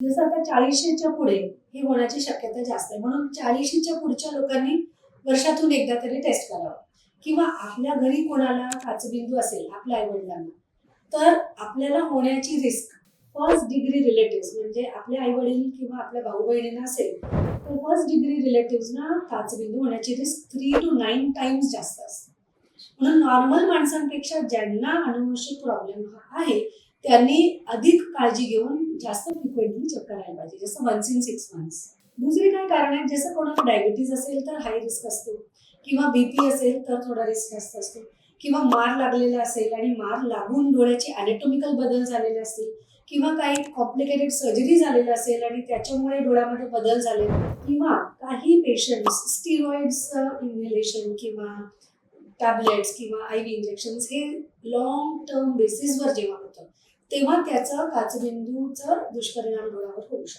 जसं आता चाळीशीच्या पुढे हे होण्याची शक्यता जास्त आहे. म्हणून चाळीशीच्या पुढच्या लोकांनी वर्षातून एकदा तरी टेस्ट करावं. किंवा आपल्या घरी कोणाला काचबिंदू असेल आपल्या आईवडिलांना तर आपल्याला होण्याची रिस्क फर्स्ट डिग्री रिलेटिव्ह म्हणजे आपल्या आई वडील किंवा आपल्या भाऊ बहिणींना असेल तर फर्स्ट डिग्री रिलेटिव्हना काचबिंदू होण्याची risk three to nine times जास्त असते. म्हणून नॉर्मल माणसांपेक्षा ज्यांना अनुवंशिक प्रॉब्लेम आहे त्यांनी अधिक काळजी घेऊन जास्त फ्रिक्वेंटली चेक करायला पाहिजे जसं वन्स इन सिक्स मंथ्स दुसरी काय कारण आहेत? जसं कोणाला डायबिटीज असेल तर हाय रिस्क असतो. किंवा बीपी असेल तर थोडा रिस्क जास्त असतो. किंवा मार लागलेला असेल आणि मार लागून डोळ्याचे अॅनेटॉमिकल बदल झालेले असतील. किंवा काही कॉम्प्लिकेटेड सर्जरी झालेलं असेल आणि त्याच्यामुळे डोळ्यामध्ये बदल झाले. किंवा काही पेशंट्स स्टिरॉइड्स इन्हेलेशन किंवा टॅबलेट्स किंवा आय व्ही इंजेक्शन्स हे लॉंग टर्म बेसिसवर जेव्हा होतं तेव्हा त्याचा काचबिंदूचा दुष्परिणाम डोळ्यावर होऊ शकतो.